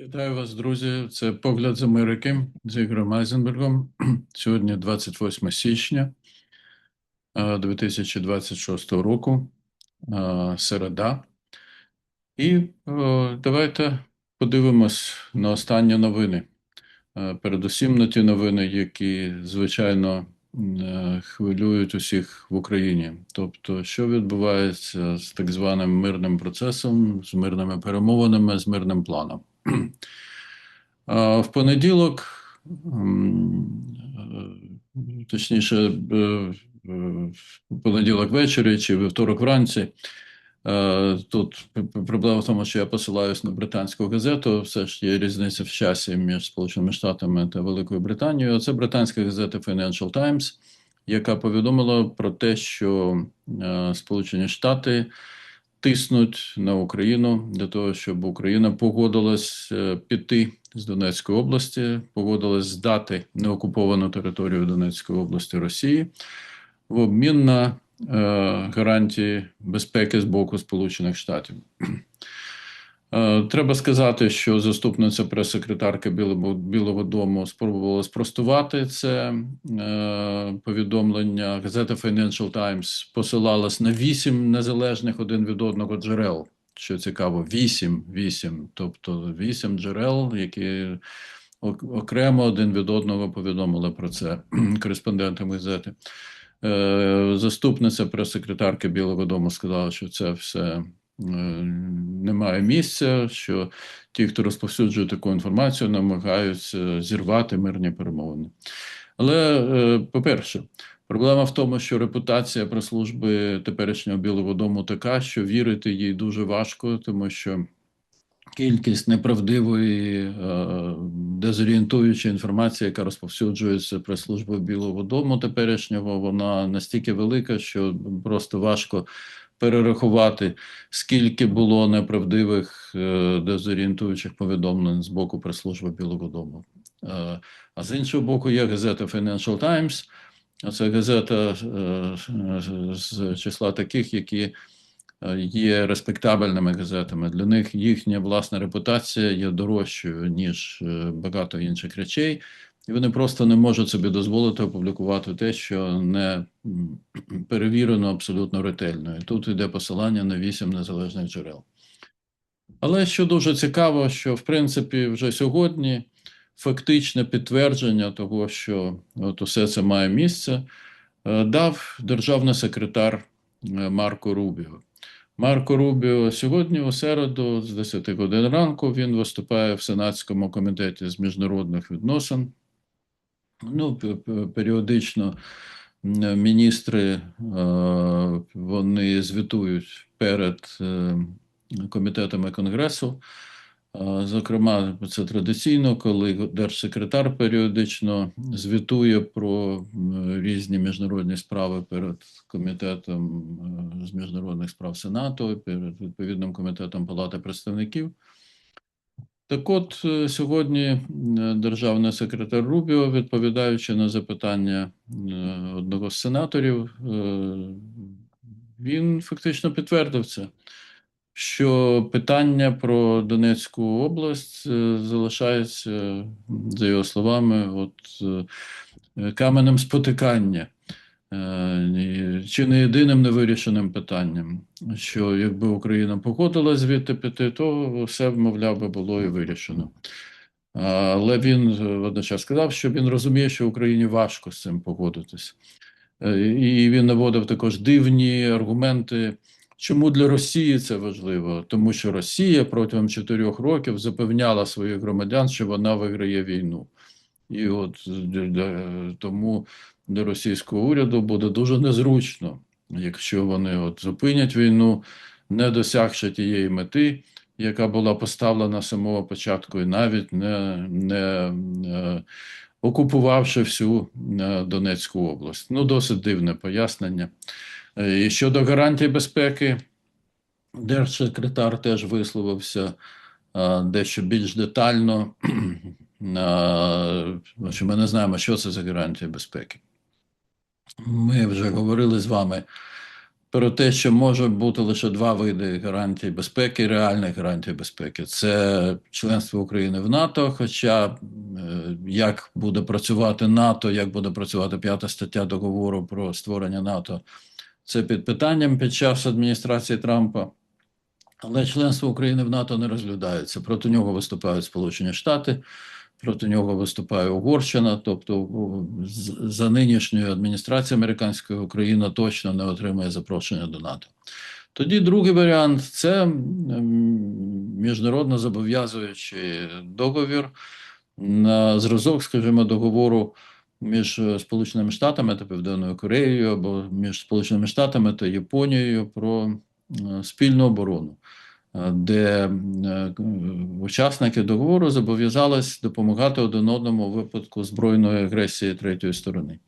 Вітаю вас, друзі. Це погляд з Америки з Ігорем Айзенбергом. Сьогодні 28 січня е, 2026 року, е, середа. І е, давайте подивимось на останні новини. Е, Передусім на ті новини, які, звичайно, е, хвилюють усіх в Україні. Тобто, що відбувається з так званим мирним процесом, з мирними перемовинами, з мирним планом. В понеділок, е, точніше, е, в понеділок ввечері чи вівторок вранці, е, тут проблема в тому, що я посилаюсь на британську газету, все ж є різниця в часі між Сполученими Штатами та Великою Британією. Це британська газета Financial Times, яка повідомила про те, що Сполучені Штати тиснуть на Україну для того, щоб Україна погодилась е, піти з Донецької області, погодилась здати неокуповану територію Донецької області Росії в обмін на е, гарантії безпеки з боку Сполучених Штатів. Е, Треба сказати, що заступниця прес-секретарки Білого, Білого Дому спробувала спростувати це е, повідомлення. Газета Financial Times посилалась на вісім незалежних один від одного джерел. Що цікаво, вісім, вісім, тобто вісім джерел, які окремо один від одного повідомили про це кореспондентам газети. Е, Заступниця прес-секретарки Білого Дому сказала, що це все немає місця, що ті, хто розповсюджує таку інформацію, намагаються зірвати мирні перемовини. Але, е, по-перше, проблема в тому, що репутація прес-служби теперішнього Білого Дому така, що вірити їй дуже важко, тому що кількість неправдивої, е, дезорієнтуючої інформації, яка розповсюджується прес-службою Білого Дому теперішнього, вона настільки велика, що просто важко перерахувати, скільки було неправдивих е, дезорієнтуючих повідомлень з боку прес-служби Білого Дому. Е, А з іншого боку, є газета Financial Times. Це газета е, з числа таких, які є респектабельними газетами. Для них їхня власна репутація є дорожчою, ніж багато інших речей. І вони просто не можуть собі дозволити опублікувати те, що не перевірено абсолютно ретельно. І тут йде посилання на вісім незалежних джерел. Але що дуже цікаво, що в принципі вже сьогодні фактичне підтвердження того, що от усе це має місце, е, дав державний секретар е, Марко Рубіо. Марко Рубіо сьогодні у середу з 10 годин ранку він виступає в Сенатському комітеті з міжнародних відносин. Ну, періодично міністри е, вони звітують перед е, комітетами Конгресу. Зокрема, це традиційно, коли держсекретар періодично звітує про різні міжнародні справи перед комітетом е, з міжнародних справ Сенату, перед відповідним комітетом Палати представників. Так от е, сьогодні е, державний секретар Рубіо, відповідаючи на запитання е, одного з сенаторів, він фактично підтвердив це, що питання про Донецьку область залишається, за його словами, от каменем спотикання. Е, Чи не єдиним невирішеним питанням, що якби Україна погодилась звідти піти, то все, мовляв, би було і вирішено. Але він е, водночас сказав, що він розуміє, що Україні важко з цим погодитись. Е, І він наводив також дивні аргументи, чому для Росії це важливо, тому що Росія протягом чотирьох років запевняла своїх громадян, що вона виграє війну. І от тому для російського уряду буде дуже незручно, якщо вони от зупинять війну, не досягши тієї мети, яка була поставлена з самого початку, і навіть не, не е, окупувавши всю е, Донецьку область. Ну, досить дивне пояснення. Е, І щодо гарантій безпеки, держсекретар теж висловився е, дещо більш детально. Е, що Ми не знаємо, що це за гарантії безпеки. Ми вже говорили з вами про те, що може бути лише два види гарантій безпеки, реальних гарантій безпеки. Це членство України в НАТО. Хоча е, як буде працювати НАТО, як буде працювати п'ята стаття договору про створення НАТО, це під питанням під час адміністрації Трампа. Але членство України в НАТО не розглядається. Проти нього виступають Сполучені Штати, проти нього виступає Угорщина. Тобто, за нинішньою адміністрацією американської Україна точно не отримає запрошення до НАТО. Тоді другий варіант це міжнародно зобов'язуючий договір на зразок, скажімо, договору. Між Сполученими Штатами та Південною Кореєю або між Сполученими Штатами та Японією про спільну оборону, де учасники договору зобов'язались допомагати один одному у випадку збройної агресії третьої сторони.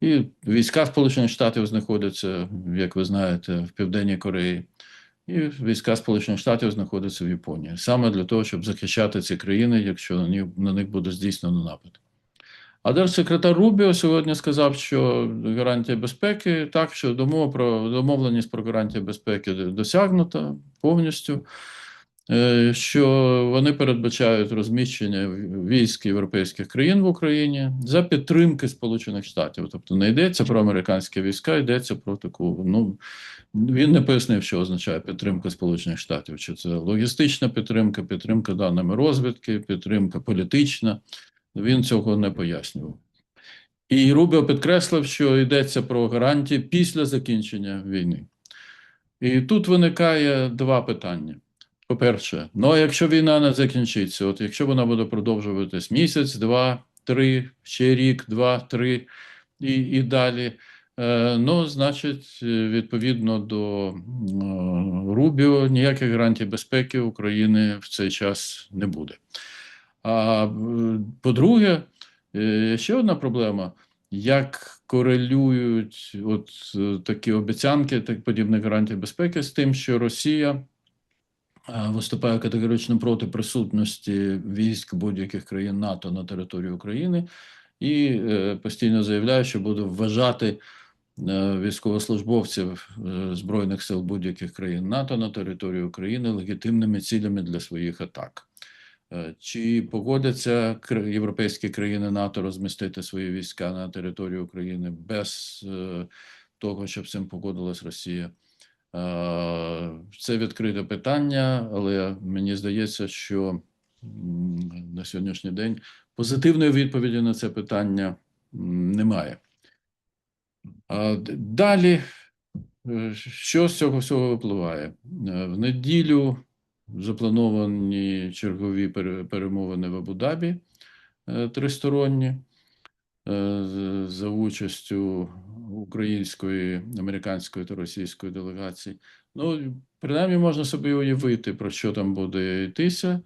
І війська Сполучених Штатів знаходяться, як ви знаєте, в Південній Кореї, і війська Сполучених Штатів знаходяться в Японії саме для того, щоб захищати ці країни, якщо на них буде здійснено напад. А держсекретар Рубіо сьогодні сказав, що гарантія безпеки так, що домов про домовленість про гарантію безпеки досягнута повністю, е, що вони передбачають розміщення військ європейських країн в Україні за підтримки Сполучених Штатів. Тобто не йдеться про американські війська, йдеться про таку. Ну він не пояснив, що означає підтримка Сполучених Штатів, чи це логістична підтримка, підтримка даними розвідки, підтримка політична. Він цього не пояснював. І Рубіо підкреслив, що йдеться про гарантії після закінчення війни. І тут виникає два питання. По-перше, ну а якщо війна не закінчиться, от якщо вона буде продовжуватись місяць, два, три, ще рік, два, три і і далі, е, ну, значить, відповідно до е, Рубіо, ніяких гарантій безпеки України в цей час не буде. А по-друге, е, ще одна проблема: як корелюють от е, такі обіцянки, так подібних гарантій безпеки з тим, що Росія виступає категорично проти присутності військ будь-яких країн НАТО на території України і е, постійно заявляє, що буде вважати. Військовослужбовців Збройних сил будь-яких країн НАТО на території України легітимними цілями для своїх атак. Е, чи погодяться європейські країни НАТО розмістити свої війська на території України без е, того, щоб цим погодилась Росія? Е, це відкрите питання, але мені здається, що на сьогоднішній день позитивної відповіді на це питання немає. Далі, що з цього всього випливає? В неділю заплановані чергові перемовини в Абу-Дабі е, тристоронні е, за участю української, американської та російської делегації. Ну, принаймні можна собі уявити, про що там буде йтися.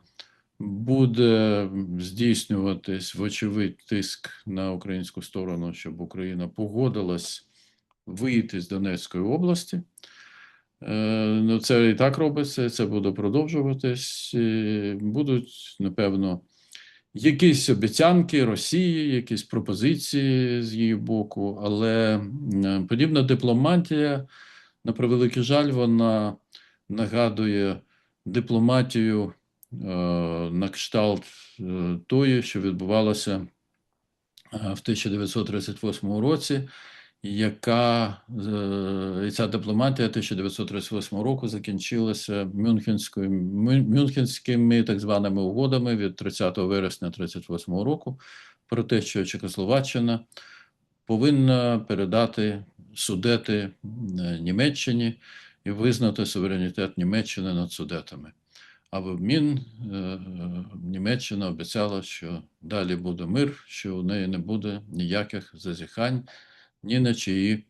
Буде здійснюватись вочевидь тиск на українську сторону, щоб Україна погодилась вийти з Донецької області. Е, ну, Це і так робиться, це буде продовжуватись. Будуть, напевно, якісь обіцянки Росії, якісь пропозиції з її боку, але подібна дипломатія, на превеликий жаль, вона нагадує дипломатію е, на кшталт е, тої, що відбувалося в 1938 році яка е, і ця дипломатія 1938 року закінчилася Мюнхенською Мюнхенськими так званими угодами від 30 вересня 1938 року про те, що Чехословаччина повинна передати судети е, Німеччині і визнати суверенітет Німеччини над судетами. А в обмін е, Німеччина обіцяла, що далі буде мир, що у неї не буде ніяких зазіхань ні на чиї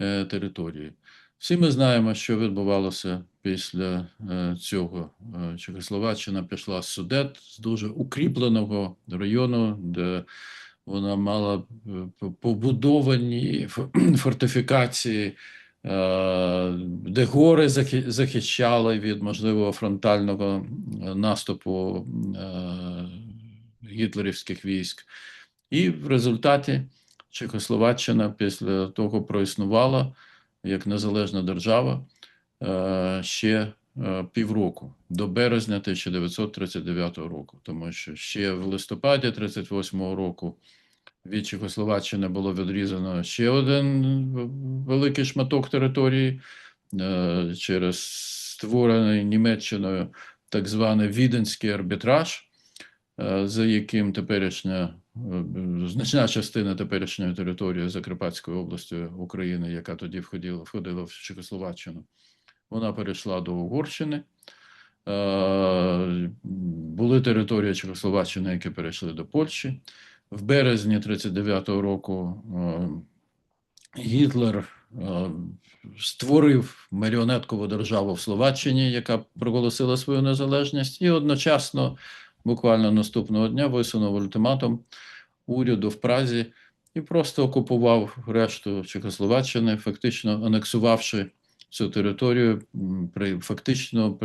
е, території. Всі ми знаємо, що відбувалося після е, цього. Е, Чехословаччина пішла з Судет з дуже укріпленого району, де вона мала побудовані фортифікації, де гори захищали від можливого фронтального наступу гітлерівських військ. І в результаті Чехословаччина після того проіснувала як незалежна держава е, ще е, півроку до березня 1939 року, тому що ще в листопаді 38 року від Чехословаччини було відрізано ще один великий шматок території е, через створений Німеччиною так званий Віденський арбітраж, за яким теперішня значна частина теперішньої території Закарпатської області України, яка тоді входила, входила в Чехословаччину, вона перейшла до Угорщини. Е, Були території Чехословаччини, які перейшли до Польщі. В березні 39-го року е, Гітлер е, створив маріонеткову державу в Словаччині, яка проголосила свою незалежність, і одночасно, буквально наступного дня, висунув ультиматум уряду в Празі і просто окупував решту Чехословаччини, фактично анексувавши цю територію. При фактично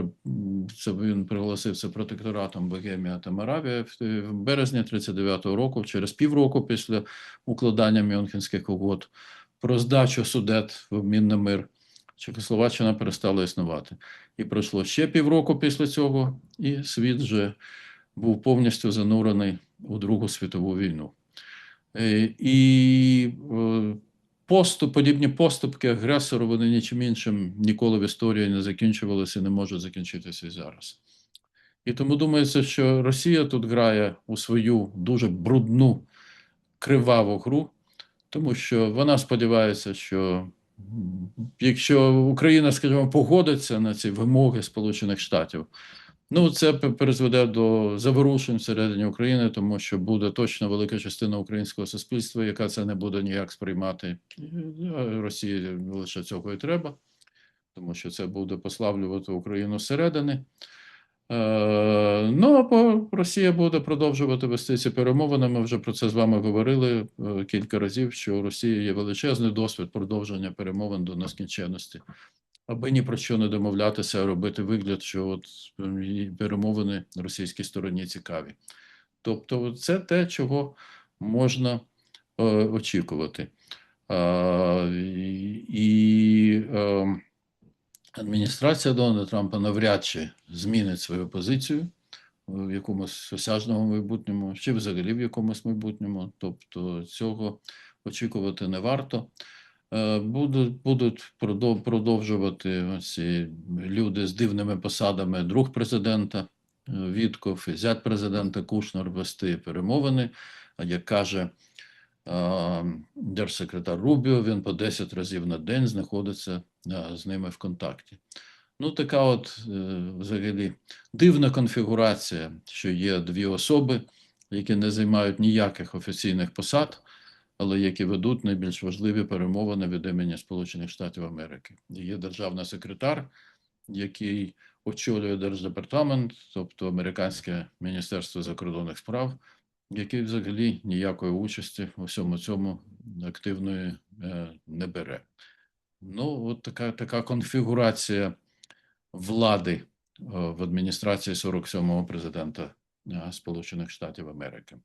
це він приголосив це протекторатом Богемія та Моравія в, березні 39-го року, через півроку після укладання Мюнхенських угод про здачу судет в обмін на мир. Чехословаччина перестала існувати. І пройшло ще півроку після цього, і світ вже був повністю занурений у Другу світову війну. Е, І е, поступ, подібні поступки агресору, вони нічим іншим ніколи в історії не закінчувалися і не можуть закінчитися і зараз. І тому думається, що Росія тут грає у свою дуже брудну, криваву гру, тому що вона сподівається, що якщо Україна, скажімо, погодиться на ці вимоги Сполучених Штатів, ну це призведе до заворушень всередині України, тому що буде точно велика частина українського суспільства, яка це не буде ніяк сприймати. Е, Росії лише цього і треба, тому що це буде послаблювати Україну зсередини. Е, Ну, або Росія буде продовжувати вести ці перемовини. Ми вже про це з вами говорили е, кілька разів, що у Росії є величезний досвід продовження перемовин до нескінченності, аби ні про що не домовлятися, а робити вигляд, що от е, перемовини російській стороні цікаві. Тобто, це те, чого можна е, очікувати. Е, і, е, адміністрація Дональда Трампа навряд чи змінить свою позицію в якомусь осяжному майбутньому, чи взагалі в якомусь майбутньому. Тобто цього очікувати не варто. Е, Будуть, будуть продовжувати ці люди з дивними посадами друг президента е, Вітков і зять президента Кушнер вести перемовини. А як каже е, держсекретар Рубіо, він по 10 разів на день знаходиться з ними в контакті. Ну, така от взагалі дивна конфігурація, що є дві особи, які не займають ніяких офіційних посад, але які ведуть найбільш важливі перемовини від імені Сполучених Штатів Америки. Є державний секретар, який очолює держдепартамент, тобто Американське міністерство закордонних справ, який взагалі ніякої участі у всьому цьому активної е, не бере. Ну, от така, така конфігурація влади е, в адміністрації 47-го президента е, Сполучених Штатів Америки.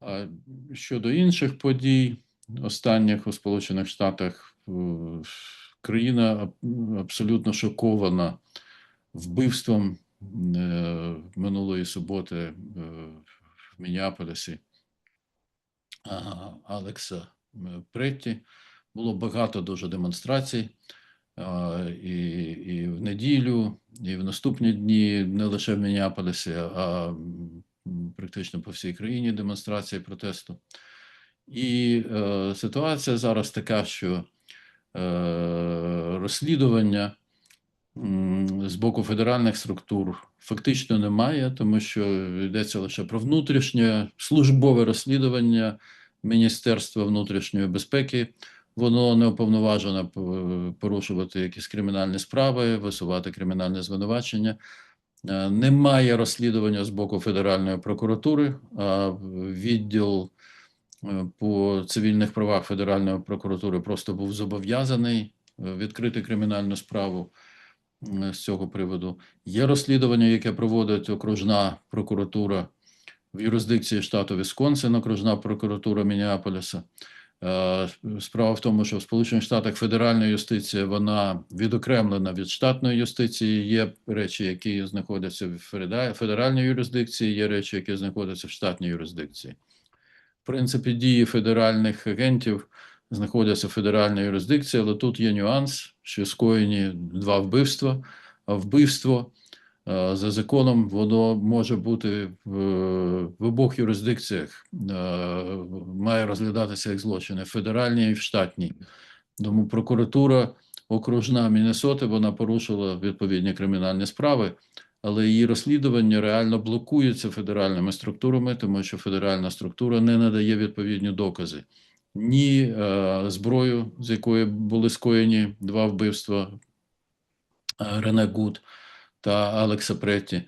А щодо інших подій, останніх у Сполучених Штатах, е, країна абсолютно шокована вбивством е, минулої суботи е, в Мінneаполісі а, Алекса Претті. Було багато дуже демонстрацій. І, і в неділю, і в наступні дні не лише в Мінneаполісі, а практично по всій країні демонстрації протесту. І е, ситуація зараз така, що е, розслідування з боку федеральних структур фактично немає, тому що йдеться лише про внутрішнє службове розслідування Міністерства внутрішньої безпеки. Воно не уповноважено порушувати якісь кримінальні справи, висувати кримінальне звинувачення. Е, Немає розслідування з боку Федеральної прокуратури, відділ е, по цивільних правах Федеральної прокуратури просто був зобов'язаний е, відкрити кримінальну справу з цього приводу. Є розслідування, яке проводить окружна прокуратура в юрисдикції штату Вісконсин, окружна прокуратура Мінneаполіса. Е, Справа в тому, що в Сполучених Штатах федеральна юстиція вона відокремлена від штатної юстиції. Є речі, які знаходяться в федеральній юрисдикції, є речі, які знаходяться в штатній юрисдикції. В принципі, дії федеральних агентів знаходяться в федеральній юрисдикції, але тут є нюанс, що скоєні два вбивства. Вбивство за законом воно може бути в, обох юрисдикціях, е, має розглядатися як злочини в федеральній і в штатній. Тому прокуратура окружна Міннесоти вона порушила відповідні кримінальні справи, але її розслідування реально блокується федеральними структурами, тому що федеральна структура не надає відповідні докази. Ні е, зброю, з якої були скоєні два вбивства е, Рене Гуд та Алекса Претті,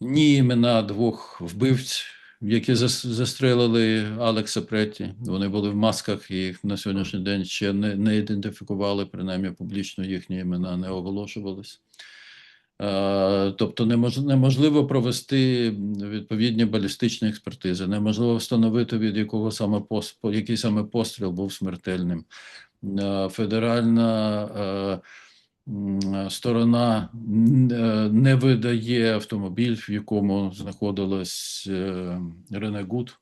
ні імена двох вбивць, які застрелили Алекса Претті. Вони були в масках, і їх на сьогоднішній день ще не, не ідентифікували, принаймні публічно їхні імена не оголошувались. Тобто неможливо провести відповідні балістичні експертизи, неможливо встановити, від якого саме який саме постріл був смертельним. Федеральна сторона е, не видає автомобіль, в якому знаходилась е, Рене Гуд,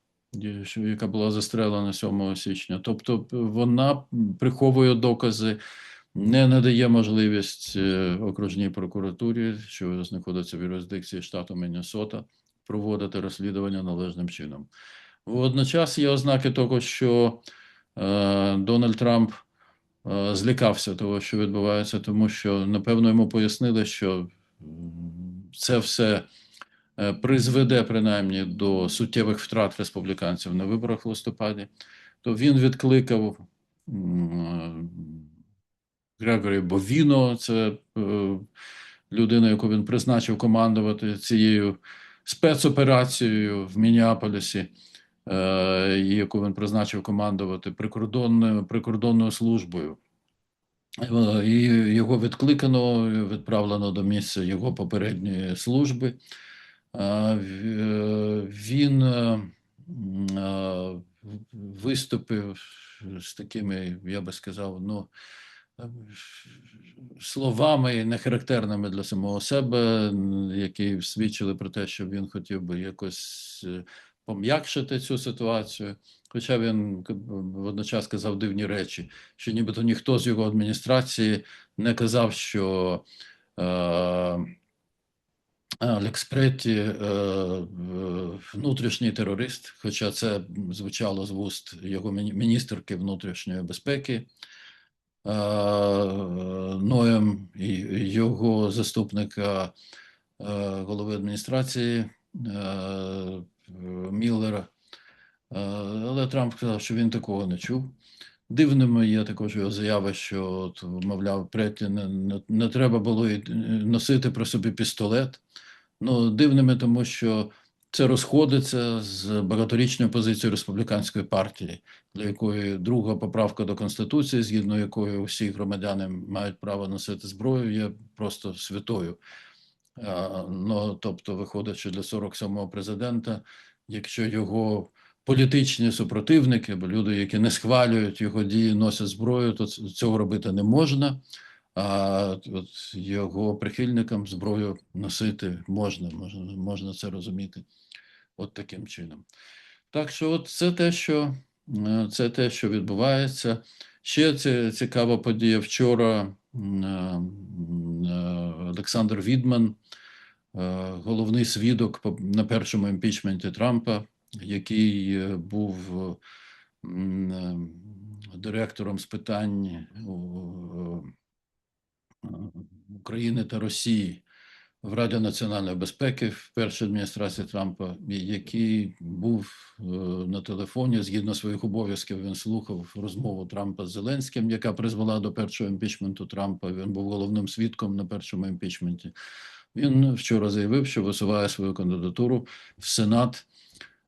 яка була застрелена 7 січня. Тобто вона приховує докази, не надає можливість е, окружній прокуратурі, що знаходиться в юрисдикції штату Міннесота, проводити розслідування належним чином. Водночас є ознаки того, що е, Дональд Трамп злякався того, що відбувається, тому що напевно йому пояснили, що це все е, призведе принаймні до суттєвих втрат республіканців на виборах в листопаді. То він відкликав Грегорі Бовіно, це е, людина, яку він призначив командувати цією спецоперацією в Мінneаполісі, е, яку він призначив командувати прикордонною, прикордонною службою. Е, І його відкликано, відправлено до місця його попередньої служби. Е, Він е, е, виступив з такими, я би сказав, ну, словами не характерними для самого себе, які свідчили про те, що він хотів би якось пом'якшити цю ситуацію. Хоча він водночас казав дивні речі, що нібито ніхто з його адміністрації не казав, що е, е, внутрішній терорист, хоча це звучало з вуст його міні- міністерки внутрішньої безпеки. е, Ноєм і його заступника е, голови адміністрації Міллера. Е, Але Трамп сказав, що він такого не чув. Дивними є також його заява, що, от, мовляв, Претті не, не, не треба було е, носити при собі пістолет. Ну, дивними, тому що це розходиться з багаторічною позицією республіканської партії, для якої друга поправка до конституції, згідно якої усі громадяни мають право носити зброю, є просто святою. Ну, тобто, виходить, що для 47-го президента, якщо його політичні супротивники, або люди, які не схвалюють його дії, носять зброю, то цього робити не можна. А от його прихильникам зброю носити можна, можна, можна це розуміти от таким чином. Так що, от це те, що е, це те, що відбувається. Ще це цікава подія. Вчора е, е, Олександр Відман, е, головний свідок на першому імпічменті Трампа, який е, був е, директором з питань України та Росії в Раді національної безпеки в першій адміністрації Трампа, який був е, на телефоні згідно своїх обов'язків. Він слухав розмову Трампа з Зеленським, яка призвела до першого імпічменту Трампа. Він був головним свідком на першому імпічменті. Він вчора заявив, що висуває свою кандидатуру в Сенат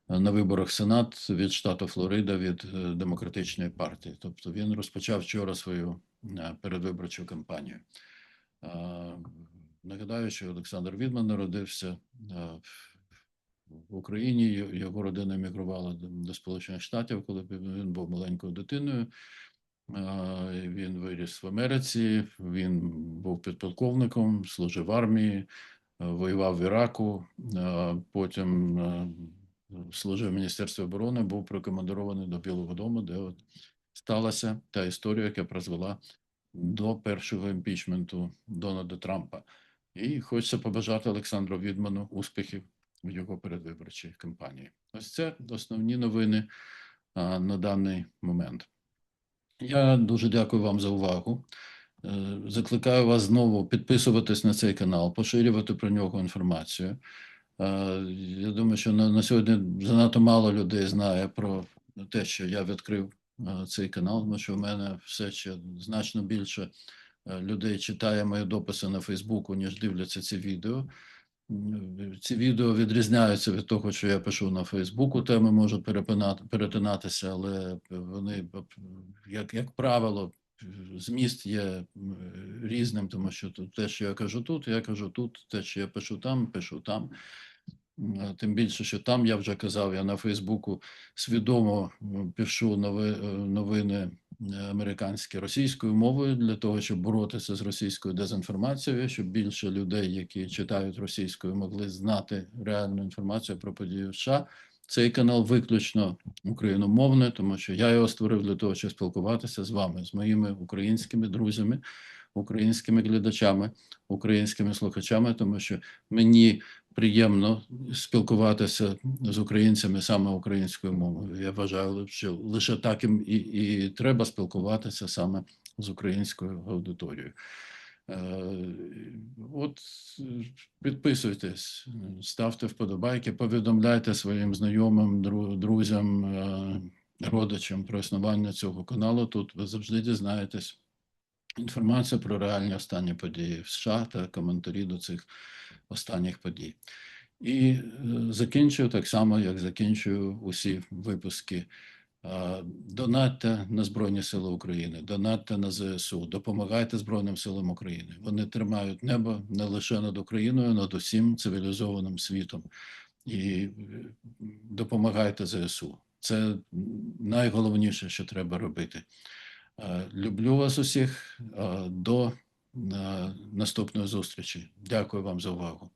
е, на виборах Сенат від штату Флорида від е, демократичної партії. Тобто він розпочав вчора свою передвиборчу кампанію. Е, Нагадаю, що Олександр Відман народився е, в Україні. Його родина емігрувала до, Сполучених Штатів, коли він був маленькою дитиною. Він виріс в Америці, він був підполковником, служив в армії, е, воював в Іраку, потім е, служив в Міністерстві оборони, був прикомандирований до Білого Дому, де от сталася та історія, яка призвела до першого імпічменту Дональда Трампа. І хочеться побажати Олександру Відману успіхів в його передвиборчій кампанії. Ось це основні новини а, на даний момент. Я дуже дякую вам за увагу. Е, Закликаю вас знову підписуватись на цей канал, поширювати про нього інформацію. Е, Я думаю, що на, на сьогодні занадто мало людей знає про те, що я відкрив е, цей канал, тому що в мене все ще значно більше людей читає мої дописи на Фейсбуку, ніж дивляться ці відео. Ці відео відрізняються від того, що я пишу на Фейсбуку. Теми можуть перепинати, перетинатися, але вони, як, як правило, зміст є різним, тому що те, що я кажу тут, я кажу тут, те, що я пишу там, пишу там. Тим більше, що там я вже казав, я на Фейсбуку свідомо пишу нови, е, новини е, американські російською мовою для того, щоб боротися з російською дезінформацією, щоб більше людей, які читають російською, могли знати реальну інформацію про події в США. Цей канал виключно україномовний, тому що я його створив для того, щоб спілкуватися з вами, з моїми українськими друзями, українськими глядачами, українськими слухачами, тому що мені приємно спілкуватися з українцями саме українською мовою. Я вважаю, що лише так і, і, треба спілкуватися саме з українською аудиторією. Е, От підписуйтесь, ставте вподобайки, повідомляйте своїм знайомим, дру- друзям, е, родичам про існування цього каналу. Тут ви завжди дізнаєтесь інформацію про реальні останні події в США та коментарі до цих останніх подій. І е, закінчую так само, як закінчую усі випуски. Е, Донатьте на Збройні Сили України, донатьте на ЗСУ, допомагайте Збройним силам України. Вони тримають небо не лише над Україною, а над усім цивілізованим світом. І е, допомагайте ЗСУ. Це найголовніше, що треба робити. Люблю вас усіх. До е, наступної зустрічі. Дякую вам за увагу.